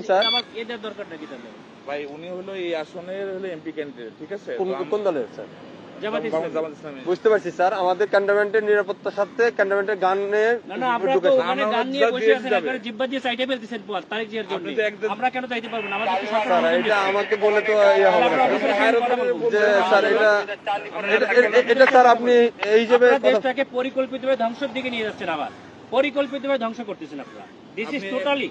Sir? এদের দরকারটা কি তাহলে? ভাই উনি হলো এই আসনের হলো এমপি ক্যান্ডিডেট ঠিক আছে? কোন দলের স্যার? বুঝতে পারছি স্যার। আমাদের ক্যান্টনমেন্টের নিরাপত্তার সাথে ক্যান্টনমেন্টের গানে যা এটা আমাকে বলে তো ইয়ে। যে স্যার এটা এটা- এটা- এটা স্যার আপনি এই হিসেবে দেশটাকে পরিকল্পিতভাবে ধ্বংসের দিকে নিয়ে যাচ্ছেন আবার। পরিকল্পিতভাবে ধ্বংস করতেছেন আপনারা। দিস ইজ টোটালি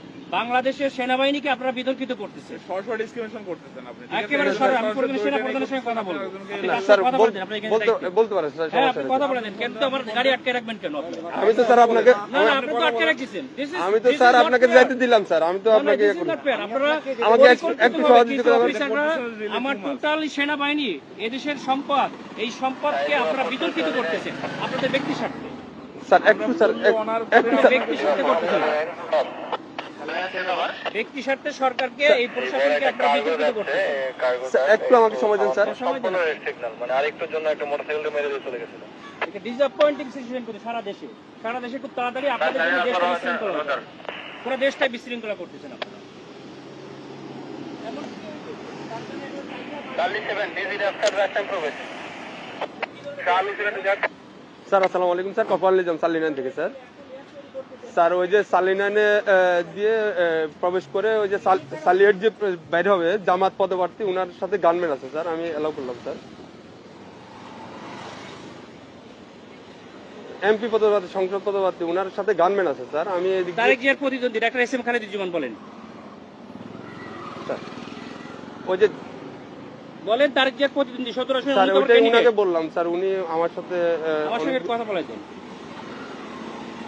বাংলাদেশের সেনাবাহিনীকে আপনারা বিতর্কিত করতেছে সরাসরি ডিসক্রিমিনেশন করতেছেন আপনি। একেবারে সরাসরি, আমি সরাসরি সেনা প্রধানের সঙ্গে কথা বলব। স্যার বলতে পারেন স্যার হ্যাঁ আপনি কথা বলে দেন কেন আমার গাড়ি আটকে রাখবেন কেন আপনি? আমি তো স্যার আপনাকে না না আপনি তো আটকে রাখছেন আমি তো স্যার আপনাকে যাইতে দিলাম স্যার। আমি তো না, না, আপনাকে this is করি। not fair. আপনারা আমাকে একটু- সহযোগিতা করবেন। আমার টোটাল সেনাবাহিনী এদেশের সম্পদ এই সম্পদকে আপনারা বিতর্কিত করতেছেন। আপনাদের ব্যক্তি স্বার্থে স্যার একটু স্যার একটু স্যার। ব্যক্তি স্বার্থে করতেছেন। ব্যক্তি স্বার্থে সরকারকে এই প্রশাসনকে আপনারা বিতর্কিত স্যার, একটু আমাকে সময় দিন স্যার। সময় দিন সিগন্যাল মানে আরেকটুর জন্য একটা মোটরসাইকেলটা মেরে দিয়ে চলে গেছিল। এটা ডিসঅ্যাপয়েন্টিং সিচুয়েশন করে সারা দেশে। সারা দেশে খুব তাড়াতাড়ি আপনাদের জন্য দেশটা বিশৃঙ্খলা। পুরো দেশটাই বিশৃঙ্খলা করতেছেন আপনারা। স্যার আসসালামু আলাইকুম স্যার কপাল নিজাম সালিনান থেকে স্যার। স্যার ওই যে সালিনানে দিয়ে প্রবেশ করে ওই যে সাল- সালিয়ের যে বাইরে হবে জামাত পদপ্রার্থী ওনার সাথে গানম্যান আছে স্যার আমি এলাও করলাম স্যার। এমপি পদপ্রার্থী সংসদ পদপ্রার্থী ওনার সাথে গানম্যান আছে স্যার আমি তারেক জিয়ার প্রতিদ্বন্দ্বী ডাক্তার এস এম খালেদুজ্জামান বলেন। স্যার, ওই যে বলেন তারেক জিয়ার প্রতিদ্বন্দ্বী সতেরো আসনে উনি তো আবার ওইটাই candidate। ওনাকে বললাম স্যার উনি আমার সাথে আমার সঙ্গে কথা বলে দেন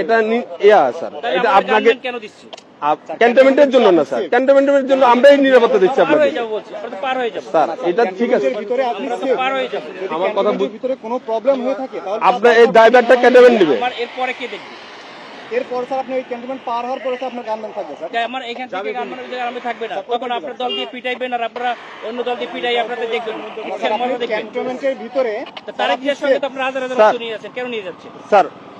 এটা ইয়া স্যার এটা আপনাকে কেন দিচ্ছে? ক্যান্টনমেন্টের জন্য না স্যার। ক্যান্টনমেন্টের জন্য আমরাই নিরাপত্তা দিচ্ছি আপনাকে স্যার এটা ঠিক আছে। ভিতরে আপনি আমরা তো safe। পার হয়ে যাব। আমার কথা ভিতরে কোনো প্রবলেম হয়ে থাকে আপনার এই ড্রাইভারটা ক্যান্টনমেন্ট দিবে এরপরে কে দেখবে? এরপর স্যার আপনি ওই ক্যান্টনমেন্ট পার হওয়ার পরে আপনার গানম্যান থাকবে স্যার। আমার এখান থেকে গানমানের ভিতরে আমি থাকবে না। তখন আপনার দল দিয়ে পিটাইবেন আর আপনারা অন্য দল দিয়ে পিটাই আপনাদের দেখবেন। ক্যান্টনমেন্টের ভিতরে তারেক জিয়ার সঙ্গে তো আপনারা হাজার হাজার নিয়ে যাচ্ছেন কেন নিয়ে যাচ্ছেন? স্যার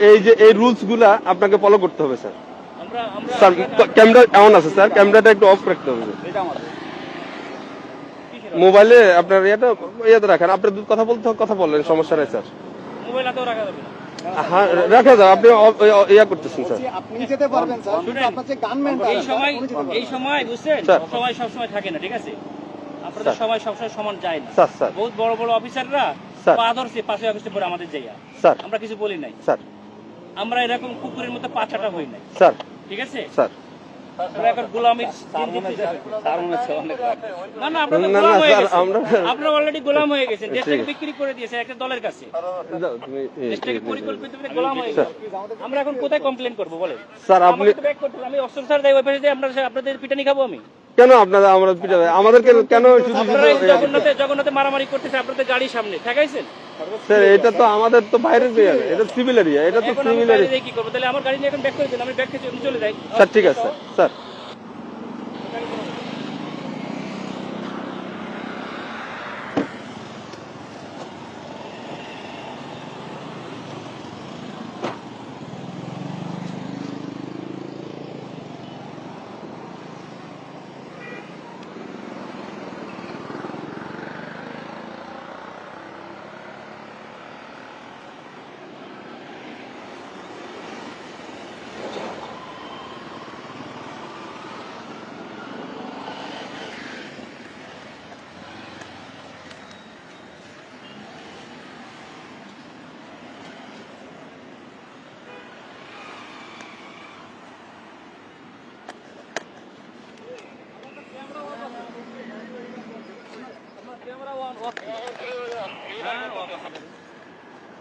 এই যে এই রুলসগুলা আপনাকে ফলো করতে হবে স্যার। আমরা আমরা স্যার ক্যামেরা এমন আছে স্যার। ক্যামেরাটা একটু অফ রাখতে হবে স্যার। এটা আমাদের। মোবাইলে আপনার ইয়েটা ইয়েতে রাখেন। আপনি কথা বলতে কথা বললেন সমস্যা নাই স্যার। মোবাইল হাতেও রাখা যাবে না। হ্যাঁ রাখা যাবে। আপনি অ- অ- ইয়া করতেছেন স্যার। আপনি যেতে পারবেন স্যার। কিন্তু আপনার যে গানম্যানটা এই সময় এই সময় বুঝছেন? স্যার। সময় সব সময় থাকে না ঠিক আছে? আপনাদের সময় সবসময় সমান যায় না। Sir sir. বহুত বড় বড় অফিসাররা পাশে অফিসে পরে আমাদের জায়গা স্যার। আমরা কিছু বলি নাই। স্যার। আমরা এরকম কুকুরের মতো পাছাটা হই নাই। স্যার। ঠিক আছে? স্যার। আমরা এখন গোলামির না না আপনারা তো না, না, গোলাম হয়ে স্যার, গেছেন আমরা- আপনারা অলরেডি গোলাম হয়ে গেছেন ঠিক দেশটাকে আছে। বিক্রি করে দিয়েছে একটা দলের কাছে। যাও, তুমি এই- দেশটাকে এই- পরিকল্পিত গোলাম হয়ে গেছে আমরা এখন কোথায় কমপ্লেন করব বলেন? স্যার আপনি আমাকে তো back করতে হবে। আমি অস্ত্র স্যার দেয় ওই আমরা আপনাদের পিটানি খাব আমি। কেন আপনারা আমরা পিটাবে? কেন শুধু জগন্নাথে জগন্নাথে মারামারি করতেছে আপনাদের গাড়ির সামনে। ঠেকাইছেন? স্যার এটা তো আমাদের তো বাইরের বিয়ার এটা সিভিল এরিয়া এটা তো সিভিল এরিয়া কি করব? তাহলে আমার গাড়ি নিয়ে এখন ব্যাক করে দিন আমি ব্যাক খেয়ে চলে যাই। স্যার ঠিক আছে স্যার স্যার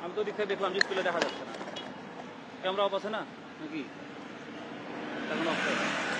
আমি তো দিকে দেখলাম যে স্কুলে দেখা যাচ্ছে না। ক্যামেরা অফ আছে না? নাকি? এখন অফ